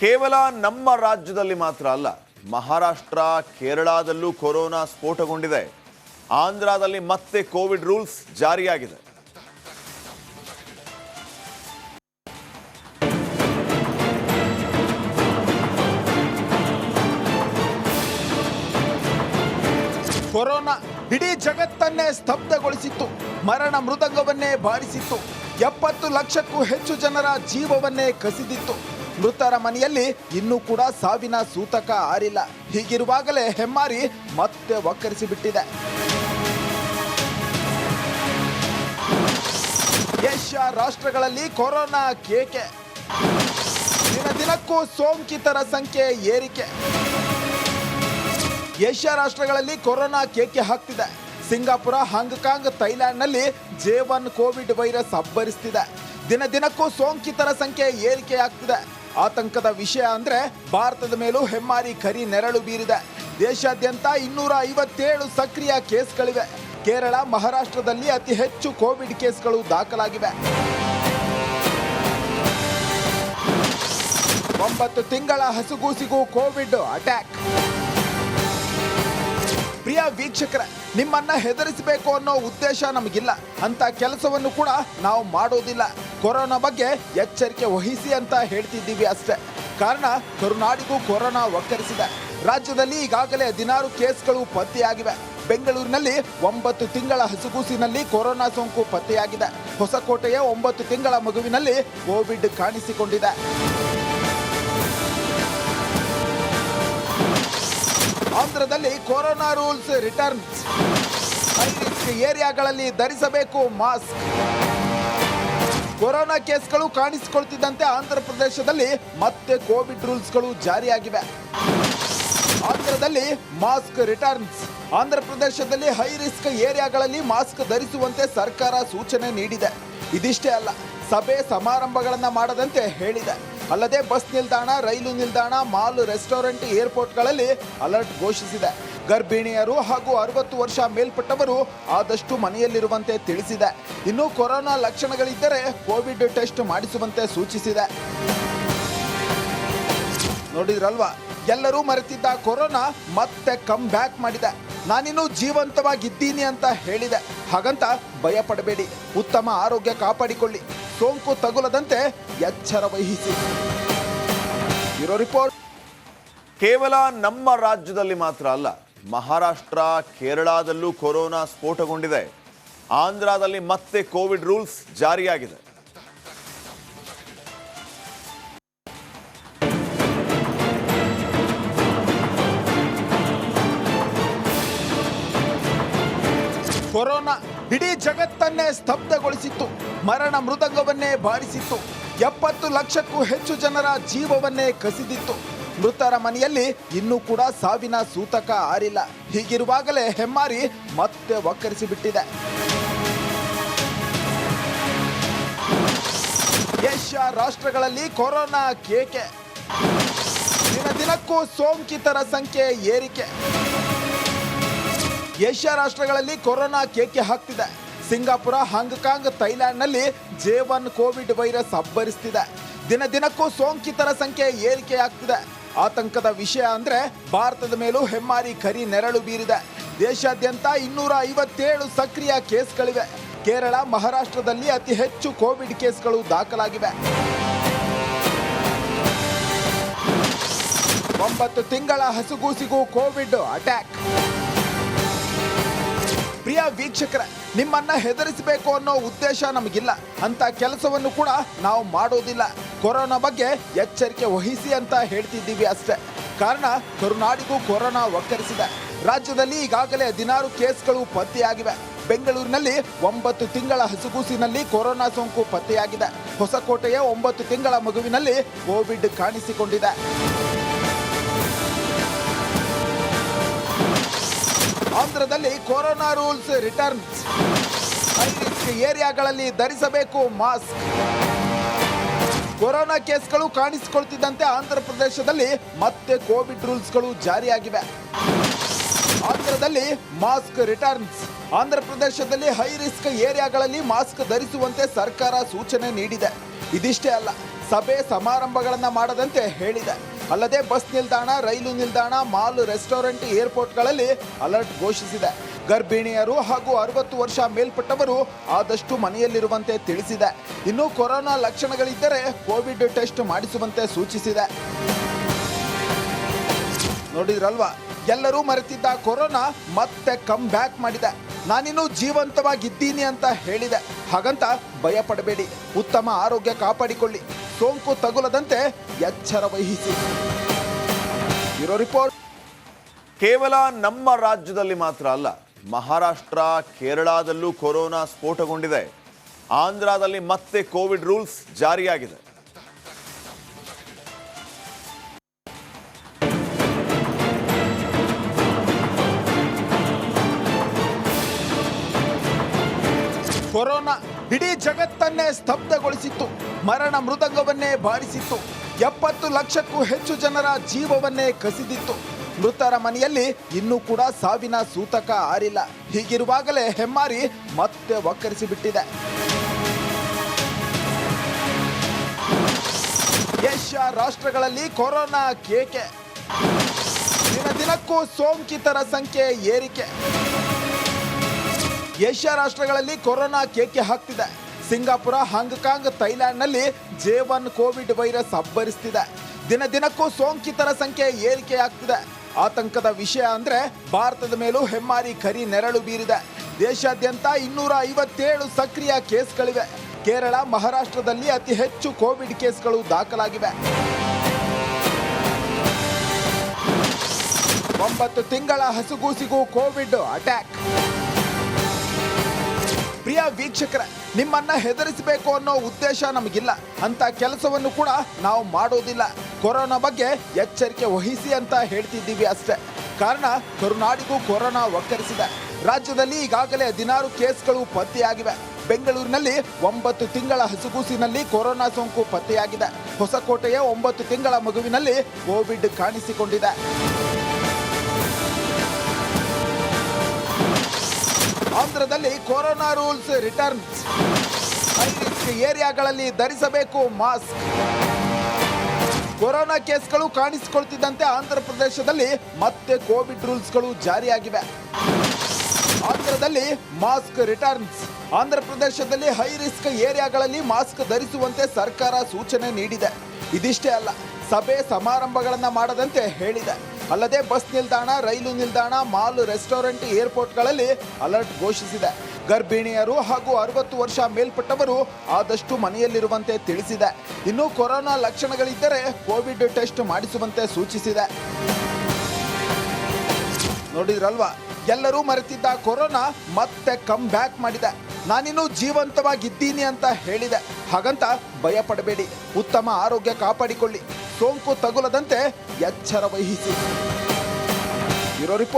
ಕೇವಲ ನಮ್ಮ ರಾಜ್ಯದಲ್ಲಿ ಮಾತ್ರ ಅಲ್ಲ, ಮಹಾರಾಷ್ಟ್ರ, ಕೇರಳದಲ್ಲೂ ಕೊರೋನಾ ಸ್ಫೋಟಗೊಂಡಿದೆ. ಆಂಧ್ರದಲ್ಲಿ ಮತ್ತೆ ಕೋವಿಡ್ ರೂಲ್ಸ್ ಜಾರಿಯಾಗಿದೆ. ಕೊರೋನಾ ಇಡೀ ಜಗತ್ತನ್ನೇ ಸ್ತಬ್ಧಗೊಳಿಸಿತ್ತು, ಮರಣ ಮೃದಂಗವನ್ನೇ ಬಾರಿಸಿತ್ತು. ಎಪ್ಪತ್ತು ಲಕ್ಷಕ್ಕೂ ಹೆಚ್ಚು ಜನರ ಜೀವವನ್ನೇ ಕಸಿದಿತ್ತು. ಮೃತರ ಮನೆಯಲ್ಲಿ ಇನ್ನೂ ಕೂಡ ಸಾವಿನ ಸೂತಕ ಆರಿಲ್ಲ. ಹೀಗಿರುವಾಗಲೇ ಹೆಮ್ಮಾರಿ ಮತ್ತೆ ಒಕ್ಕರಿಸಿಬಿಟ್ಟಿದೆ ಏಷ್ಯಾ ರಾಷ್ಟ್ರಗಳಲ್ಲಿ ಕೊರೋನಾ ಕೇಕೆ. ದಿನ ದಿನಕ್ಕೂ ಸೋಂಕಿತರ ಸಂಖ್ಯೆ ಏರಿಕೆ. ಏಷ್ಯಾ ರಾಷ್ಟ್ರಗಳಲ್ಲಿ ಕೊರೋನಾ ಕೇಕೆ ಹಾಕ್ತಿದೆ. ಸಿಂಗಾಪುರ, ಹಾಂಗ್ಕಾಂಗ್, ಥೈಲ್ಯಾಂಡ್ನಲ್ಲಿ ಜೆ ಒನ್ ಕೋವಿಡ್ ವೈರಸ್ ಅಬ್ಬರಿಸ್ತಿದೆ. ದಿನ ದಿನಕ್ಕೂ ಸೋಂಕಿತರ ಸಂಖ್ಯೆ ಏರಿಕೆಯಾಗ್ತಿದೆ. ಆತಂಕದ ವಿಷಯ ಅಂದ್ರೆ ಭಾರತದ ಮೇಲೂ ಹೆಮ್ಮಾರಿ ಕರಿ ನೆರಳು ಬೀರಿದೆ. ದೇಶಾದ್ಯಂತ ಇನ್ನೂರ ಐವತ್ತೇಳು ಸಕ್ರಿಯ ಕೇಸ್ಗಳಿವೆ. ಕೇರಳ, ಮಹಾರಾಷ್ಟ್ರದಲ್ಲಿ ಅತಿ ಹೆಚ್ಚು ಕೋವಿಡ್ ಕೇಸ್ಗಳು ದಾಖಲಾಗಿವೆ. ಒಂಬತ್ತು ತಿಂಗಳ ಹಸುಗೂಸಿಗೂ ಕೋವಿಡ್ ಅಟ್ಯಾಕ್. ವೀಕ್ಷಕರ, ನಿಮ್ಮನ್ನ ಹೆದರಿಸಬೇಕು ಅನ್ನೋ ಉದ್ದೇಶ ನಮಗಿಲ್ಲ. ಅಂತ ಕೆಲಸವನ್ನು ಕೂಡ ನಾವು ಮಾಡೋದಿಲ್ಲ. ಕೊರೋನಾ ಬಗ್ಗೆ ಎಚ್ಚರಿಕೆ ವಹಿಸಿ ಅಂತ ಹೇಳ್ತಿದ್ದೀವಿ ಅಷ್ಟೇ. ಕಾರಣ, ಕರುನಾಡಿಗೂ ಕೊರೋನಾ ಒಕ್ಕರಿಸಿದೆ ರಾಜ್ಯದಲ್ಲಿ ಈಗಾಗಲೇ ಹದಿನಾರು ಕೇಸ್ಗಳು ಪತ್ತೆಯಾಗಿವೆ. ಬೆಂಗಳೂರಿನಲ್ಲಿ ಒಂಬತ್ತು ತಿಂಗಳ ಹಸುಗೂಸಿನಲ್ಲಿ ಕೊರೋನಾ ಸೋಂಕು ಪತ್ತೆಯಾಗಿದೆ. ಹೊಸಕೋಟೆಯ ಒಂಬತ್ತು ತಿಂಗಳ ಮಗುವಿನಲ್ಲಿ ಕೋವಿಡ್ ಕಾಣಿಸಿಕೊಂಡಿದೆ. ಆಂಧ್ರದಲ್ಲಿ ಕೊರೋನಾ ರೂಲ್ಸ್ ರಿಟರ್ನ್ಸ್ ಹೈ ಏರಿಯಾಗಳಲ್ಲಿ ಧರಿಸಬೇಕು ಮಾಸ್ಕ್. ಕೊರೋನಾ ಕೇಸ್ಗಳು ಕಾಣಿಸಿಕೊಳ್ತಿದ್ದಂತೆ ಆಂಧ್ರ ಪ್ರದೇಶದಲ್ಲಿ ಮತ್ತೆ ಕೋವಿಡ್ ರೂಲ್ಸ್ಗಳು ಜಾರಿಯಾಗಿವೆ. ಆಂಧ್ರದಲ್ಲಿ ಮಾಸ್ಕ್ ರಿಟರ್ನ್ಸ್. ಆಂಧ್ರ ಪ್ರದೇಶದಲ್ಲಿ ಹೈ ರಿಸ್ಕ್ ಏರಿಯಾಗಳಲ್ಲಿ ಮಾಸ್ಕ್ ಧರಿಸುವಂತೆ ಸರ್ಕಾರ ಸೂಚನೆ ನೀಡಿದೆ. ಇದಿಷ್ಟೇ ಅಲ್ಲ. ಸಭೆ ಸಮಾರಂಭಗಳನ್ನು ಮಾಡದಂತೆ ಹೇಳಿದೆ. ಅಲ್ಲದೆ ಬಸ್ ನಿಲ್ದಾಣ, ರೈಲು ನಿಲ್ದಾಣ, ಮಾಲ್, ರೆಸ್ಟೋರೆಂಟ್, ಏರ್ಪೋರ್ಟ್ಗಳಲ್ಲಿ ಅಲರ್ಟ್ ಘೋಷಿಸಿದೆ. ಗರ್ಭಿಣಿಯರು ಹಾಗೂ ಅರವತ್ತು ವರ್ಷ ಮೇಲ್ಪಟ್ಟವರು ಆದಷ್ಟು ಮನೆಯಲ್ಲಿರುವಂತೆ ತಿಳಿಸಿದೆ. ಇನ್ನು ಕೊರೋನಾ ಲಕ್ಷಣಗಳಿದ್ದರೆ ಕೋವಿಡ್ ಟೆಸ್ಟ್ ಮಾಡಿಸುವಂತೆ ಸೂಚಿಸಿದೆ. ನೋಡಿದ್ರಲ್ವಾ? ಎಲ್ಲರೂ ಮರೆತಿದ್ದ ಕೊರೋನಾ ಮತ್ತೆ ಕಮ್ ಬ್ಯಾಕ್ ಮಾಡಿದೆ. ನಾನಿನ್ನು ಜೀವಂತವಾಗಿದ್ದೀನಿ ಅಂತ ಹೇಳಿದೆ. ಹಾಗಂತ ಭಯ ಪಡಬೇಡಿ ಉತ್ತಮ ಆರೋಗ್ಯ ಕಾಪಾಡಿಕೊಳ್ಳಿ. ಸೋಂಕು ತಗುಲದಂತೆ ಎಚ್ಚರ ವಹಿಸಿ. ಇರೋ ರಿಪೋರ್ಟ್. ಕೇವಲ ನಮ್ಮ ರಾಜ್ಯದಲ್ಲಿ ಮಾತ್ರ ಅಲ್ಲ ಮಹಾರಾಷ್ಟ್ರ ಕೇರಳದಲ್ಲೂ ಕೊರೋನಾ ಸ್ಫೋಟಗೊಂಡಿದೆ. ಆಂಧ್ರದಲ್ಲಿ ಮತ್ತೆ ಕೋವಿಡ್ ರೂಲ್ಸ್ ಜಾರಿಯಾಗಿದೆ. ಕೊರೋನಾ ಇಡೀ ಜಗತ್ತನ್ನೇ ಸ್ತಬ್ಧಗೊಳಿಸಿತ್ತು. ಮರಣ ಮೃದಂಗವನ್ನೇ ಬಾರಿಸಿತ್ತು. ಎಪ್ಪತ್ತು ಲಕ್ಷಕ್ಕೂ ಹೆಚ್ಚು ಜನರ ಜೀವವನ್ನೇ ಕಸಿದಿತ್ತು. ಮೃತರ ಮನೆಯಲ್ಲಿ ಇನ್ನೂ ಕೂಡ ಸಾವಿನ ಸೂತಕ ಆರಿಲ್ಲ. ಹೀಗಿರುವಾಗಲೇ ಹೆಮ್ಮಾರಿ ಮತ್ತೆ ಒಕ್ಕರಿಸಿಬಿಟ್ಟಿದೆ ಏಷ್ಯಾ ರಾಷ್ಟ್ರಗಳಲ್ಲಿ ಕೊರೋನಾ ಕೇಕೆ. ದಿನ ದಿನಕ್ಕೂ ಸೋಂಕಿತರ ಸಂಖ್ಯೆ ಏರಿಕೆ. ಏಷ್ಯಾ ರಾಷ್ಟ್ರಗಳಲ್ಲಿ ಕೊರೋನಾ ಕೇಕೆ ಹಾಕ್ತಿದೆ. ಸಿಂಗಾಪುರ ಹಾಂಗ್ಕಾಂಗ್ ಥೈಲ್ಯಾಂಡ್ನಲ್ಲಿ ಜೆ ಒನ್ ಕೋವಿಡ್ ವೈರಸ್ ಅಬ್ಬರಿಸ್ತಿದೆ. ದಿನ ದಿನಕ್ಕೂ ಸೋಂಕಿತರ ಸಂಖ್ಯೆ ಏರಿಕೆಯಾಗ್ತಿದೆ ಆತಂಕದ ವಿಷಯ ಅಂದ್ರೆ ಭಾರತದ ಮೇಲೂ ಹೆಮ್ಮಾರಿ ಕರಿ ನೆರಳು ಬೀರಿದೆ. ದೇಶಾದ್ಯಂತ ಇನ್ನೂರ ಐವತ್ತೇಳು ಸಕ್ರಿಯ ಕೇಸ್ಗಳಿವೆ. ಕೇರಳ, ಮಹಾರಾಷ್ಟ್ರದಲ್ಲಿ ಅತಿ ಹೆಚ್ಚು ಕೋವಿಡ್ ಕೇಸ್ಗಳು ದಾಖಲಾಗಿವೆ. ಒಂಬತ್ತು ತಿಂಗಳ ಹಸುಗೂಸಿಗೂ ಕೋವಿಡ್ ಅಟ್ಯಾಕ್. ಪ್ರಿಯ ವೀಕ್ಷಕರ, ನಿಮ್ಮನ್ನ ಹೆದರಿಸಬೇಕು ಅನ್ನೋ ಉದ್ದೇಶ ನಮಗಿಲ್ಲ. ಅಂತ ಕೆಲಸವನ್ನು ಕೂಡ ನಾವು ಮಾಡೋದಿಲ್ಲ. ಕೊರೋನಾ ಬಗ್ಗೆ ಎಚ್ಚರಿಕೆ ವಹಿಸಿ ಅಂತ ಹೇಳ್ತಿದ್ದೀವಿ ಅಷ್ಟೇ. ಕಾರಣ, ಕರುನಾಡಿಗೂ ಕೊರೋನಾ ಒಕ್ಕರಿಸಿದೆ ರಾಜ್ಯದಲ್ಲಿ ಈಗಾಗಲೇ ಹದಿನಾರು ಕೇಸ್ಗಳು ಪತ್ತೆಯಾಗಿವೆ. ಬೆಂಗಳೂರಿನಲ್ಲಿ ಒಂಬತ್ತು ತಿಂಗಳ ಹಸುಗೂಸಿನಲ್ಲಿ ಕೊರೋನಾ ಸೋಂಕು ಪತ್ತೆಯಾಗಿದೆ. ಹೊಸಕೋಟೆಯ ಒಂಬತ್ತು ತಿಂಗಳ ಮಗುವಿನಲ್ಲಿ ಕೋವಿಡ್ ಕಾಣಿಸಿಕೊಂಡಿದೆ. ಆಂಧ್ರದಲ್ಲಿ ಕೊರೋನಾ ರೂಲ್ಸ್ ರಿಸ್ಕ್ ಏರಿಯಾಗಳಲ್ಲಿ ಧರಿಸಬೇಕು ಮಾಸ್ಕ್. ಕೊರೋನಾ ಕೇಸ್ಗಳು ಕಾಣಿಸಿಕೊಳ್ತಿದ್ದಂತೆ ಆಂಧ್ರ ಪ್ರದೇಶದಲ್ಲಿ ಮತ್ತೆ ಕೋವಿಡ್ ರೂಲ್ಸ್ಗಳು ಜಾರಿಯಾಗಿವೆ. ಆಂಧ್ರದಲ್ಲಿ ಮಾಸ್ಕ್ ರಿಟರ್ನ್ಸ್. ಆಂಧ್ರ ಪ್ರದೇಶದಲ್ಲಿ ಹೈ ರಿಸ್ಕ್ ಏರಿಯಾಗಳಲ್ಲಿ ಮಾಸ್ಕ್ ಧರಿಸುವಂತೆ ಸರ್ಕಾರ ಸೂಚನೆ ನೀಡಿದೆ. ಇದಿಷ್ಟೇ ಅಲ್ಲ, ಸಭೆ ಸಮಾರಂಭಗಳನ್ನು ಮಾಡದಂತೆ ಹೇಳಿದೆ. ಅಲ್ಲದೆ ಬಸ್ ನಿಲ್ದಾಣ, ರೈಲು ನಿಲ್ದಾಣ, ಮಾಲ್, ರೆಸ್ಟೋರೆಂಟ್, ಏರ್ಪೋರ್ಟ್ಗಳಲ್ಲಿ ಅಲರ್ಟ್ ಘೋಷಿಸಿದೆ. ಗರ್ಭಿಣಿಯರು ಹಾಗೂ ಅರವತ್ತು ವರ್ಷ ಮೇಲ್ಪಟ್ಟವರು ಆದಷ್ಟು ಮನೆಯಲ್ಲಿರುವಂತೆ ತಿಳಿಸಿದೆ. ಇನ್ನು ಕೊರೋನಾ ಲಕ್ಷಣಗಳಿದ್ದರೆ ಕೋವಿಡ್ ಟೆಸ್ಟ್ ಮಾಡಿಸುವಂತೆ ಸೂಚಿಸಿದೆ. ನೋಡಿದ್ರಲ್ವಾ? ಎಲ್ಲರೂ ಮರೆತಿದ್ದ ಕೊರೋನಾ ಮತ್ತೆ ಕಮ್ ಬ್ಯಾಕ್ ಮಾಡಿದೆ. ನಾನಿನ್ನು ಜೀವಂತವಾಗಿದ್ದೀನಿ ಅಂತ ಹೇಳಿದೆ. ಹಾಗಂತ ಭಯ ಪಡಬೇಡಿ ಉತ್ತಮ ಆರೋಗ್ಯ ಕಾಪಾಡಿಕೊಳ್ಳಿ. ಸೋಂಕು ತಗುಲದಂತೆ ಎಚ್ಚರ ವಹಿಸಿ. ಇರೋ ರಿಪೋರ್ಟ್. ಕೇವಲ ನಮ್ಮ ರಾಜ್ಯದಲ್ಲಿ ಮಾತ್ರ ಅಲ್ಲ ಮಹಾರಾಷ್ಟ್ರ ಕೇರಳದಲ್ಲೂ ಕೊರೋನಾ ಸ್ಫೋಟಗೊಂಡಿದೆ. ಆಂಧ್ರದಲ್ಲಿ ಮತ್ತೆ ಕೋವಿಡ್ ರೂಲ್ಸ್ ಜಾರಿಯಾಗಿದೆ. ಕೊರೋನಾ ಇಡೀ ಜಗತ್ತನ್ನೇ ಸ್ತಬ್ಧಗೊಳಿಸಿತ್ತು. ಮರಣ ಮೃದಂಗವನ್ನೇ ಬಾರಿಸಿತ್ತು. ಎಪ್ಪತ್ತು ಲಕ್ಷಕ್ಕೂ ಹೆಚ್ಚು ಜನರ ಜೀವವನ್ನೇ ಕಸಿದಿತ್ತು. ಮೃತರ ಮನೆಯಲ್ಲಿ ಇನ್ನೂ ಕೂಡ ಸಾವಿನ ಸೂತಕ ಆರಿಲ್ಲ. ಹೀಗಿರುವಾಗಲೇ ಹೆಮ್ಮಾರಿ ಮತ್ತೆ ಒಕ್ಕರಿಸಿಬಿಟ್ಟಿದೆ ಏಷ್ಯಾ ರಾಷ್ಟ್ರಗಳಲ್ಲಿ ಕೊರೋನಾ ಕೇಕೆ. ದಿನ ದಿನಕ್ಕೂ ಸೋಂಕಿತರ ಸಂಖ್ಯೆ ಏರಿಕೆ. ಏಷ್ಯಾ ರಾಷ್ಟ್ರಗಳಲ್ಲಿ ಕೊರೋನಾ ಕೇಕೆ ಹಾಕ್ತಿದೆ. ಸಿಂಗಾಪುರ ಹಾಂಗ್ಕಾಂಗ್ ಥೈಲ್ಯಾಂಡ್ನಲ್ಲಿ ಜೆ ಒನ್ ಕೋವಿಡ್ ವೈರಸ್ ಅಬ್ಬರಿಸ್ತಿದೆ. ದಿನ ದಿನಕ್ಕೂ ಸೋಂಕಿತರ ಸಂಖ್ಯೆ ಏರಿಕೆಯಾಗ್ತಿದೆ. ಆತಂಕದ ವಿಷಯ ಅಂದ್ರೆ ಭಾರತದ ಮೇಲೂ ಹೆಮ್ಮಾರಿ ಕರಿ ನೆರಳು ಬೀರಿದೆ. ದೇಶಾದ್ಯಂತ ಇನ್ನೂರ ಐವತ್ತೇಳು ಸಕ್ರಿಯ ಕೇಸ್ಗಳಿವೆ. ಕೇರಳ, ಮಹಾರಾಷ್ಟ್ರದಲ್ಲಿ ಅತಿ ಹೆಚ್ಚು ಕೋವಿಡ್ ಕೇಸ್ಗಳು ದಾಖಲಾಗಿವೆ. ಒಂಬತ್ತು ತಿಂಗಳ ಹಸುಗೂಸಿಗೂ ಕೋವಿಡ್ ಅಟ್ಯಾಕ್. ಪ್ರಿಯ ವೀಕ್ಷಕರೇ ನಿಮ್ಮನ್ನ ಹೆದರಿಸಬೇಕು ಅನ್ನೋ ಉದ್ದೇಶ ನಮಗಿಲ್ಲ. ಅಂತ ಕೆಲಸವನ್ನು ಕೂಡ ನಾವು ಮಾಡೋದಿಲ್ಲ. ಕೊರೋನಾ ಬಗ್ಗೆ ಎಚ್ಚರಿಕೆ ವಹಿಸಿ ಅಂತ ಹೇಳ್ತಿದ್ದೀವಿ ಅಷ್ಟೇ. ಕಾರಣ ಕರುನಾಡಿಗೂ ಕೊರೋನಾ ಒಕ್ಕರಿಸಿದೆ ರಾಜ್ಯದಲ್ಲಿ ಈಗಾಗಲೇ ಹದಿನಾರು ಕೇಸ್ಗಳು ಪತ್ತೆಯಾಗಿವೆ. ಬೆಂಗಳೂರಿನಲ್ಲಿ ಒಂಬತ್ತು ತಿಂಗಳ ಹಸುಗೂಸಿನಲ್ಲಿ ಕೊರೋನಾ ಸೋಂಕು ಪತ್ತೆಯಾಗಿದೆ. ಹೊಸಕೋಟೆಯ ಒಂಬತ್ತು ತಿಂಗಳ ಮಗುವಿನಲ್ಲಿ ಕೋವಿಡ್ ಕಾಣಿಸಿಕೊಂಡಿದೆ. ಆಂಧ್ರದಲ್ಲಿ ಕೊರೋನಾ ರೂಲ್ಸ್ ರಿಟರ್ನ್ಸ್ ಹೈ ಏರಿಯಾಗಳಲ್ಲಿ ಧರಿಸಬೇಕು ಮಾಸ್ಕ್. ಕೊರೋನಾ ಕೇಸ್ಗಳು ಕಾಣಿಸಿಕೊಳ್ತಿದ್ದಂತೆ ಆಂಧ್ರ ಪ್ರದೇಶದಲ್ಲಿ ಮತ್ತೆ ಕೋವಿಡ್ ರೂಲ್ಸ್ಗಳು ಜಾರಿಯಾಗಿವೆ. ಆಂಧ್ರದಲ್ಲಿ ಮಾಸ್ಕ್ ರಿಟರ್ನ್ಸ್. ಆಂಧ್ರ ಪ್ರದೇಶದಲ್ಲಿ ಹೈ ರಿಸ್ಕ್ ಏರಿಯಾಗಳಲ್ಲಿ ಮಾಸ್ಕ್ ಧರಿಸುವಂತೆ ಸರ್ಕಾರ ಸೂಚನೆ ನೀಡಿದೆ. ಇದಿಷ್ಟೇ ಅಲ್ಲ, ಸಭೆ ಸಮಾರಂಭಗಳನ್ನು ಮಾಡದಂತೆ ಹೇಳಿದೆ. ಅಲ್ಲದೆ ಬಸ್ ನಿಲ್ದಾಣ, ರೈಲು ನಿಲ್ದಾಣ, ಮಾಲ್, ರೆಸ್ಟೋರೆಂಟ್, ಏರ್ಪೋರ್ಟ್ಗಳಲ್ಲಿ ಅಲರ್ಟ್ ಘೋಷಿಸಿದೆ. ಗರ್ಭಿಣಿಯರು ಹಾಗೂ ಅರವತ್ತು ವರ್ಷ ಮೇಲ್ಪಟ್ಟವರು ಆದಷ್ಟು ಮನೆಯಲ್ಲಿರುವಂತೆ ತಿಳಿಸಿದೆ. ಇನ್ನು ಕೊರೋನಾ ಲಕ್ಷಣಗಳಿದ್ದರೆ ಕೋವಿಡ್ ಟೆಸ್ಟ್ ಮಾಡಿಸುವಂತೆ ಸೂಚಿಸಿದೆ. ನೋಡಿದ್ರಲ್ವಾ? ಎಲ್ಲರೂ ಮರೆತಿದ್ದ ಕೊರೋನಾ ಮತ್ತೆ ಕಮ್ ಬ್ಯಾಕ್ ಮಾಡಿದೆ. ನಾನಿನ್ನು ಜೀವಂತವಾಗಿದ್ದೀನಿ ಅಂತ ಹೇಳಿದೆ. ಹಾಗಂತ ಭಯ ಪಡಬೇಡಿ ಉತ್ತಮ ಆರೋಗ್ಯ ಕಾಪಾಡಿಕೊಳ್ಳಿ. ಸೋಂಕು ತಗುಲದಂತೆ ಎಚ್ಚರ ವಹಿಸಿ. ರಿಪೋರ್ಟ್.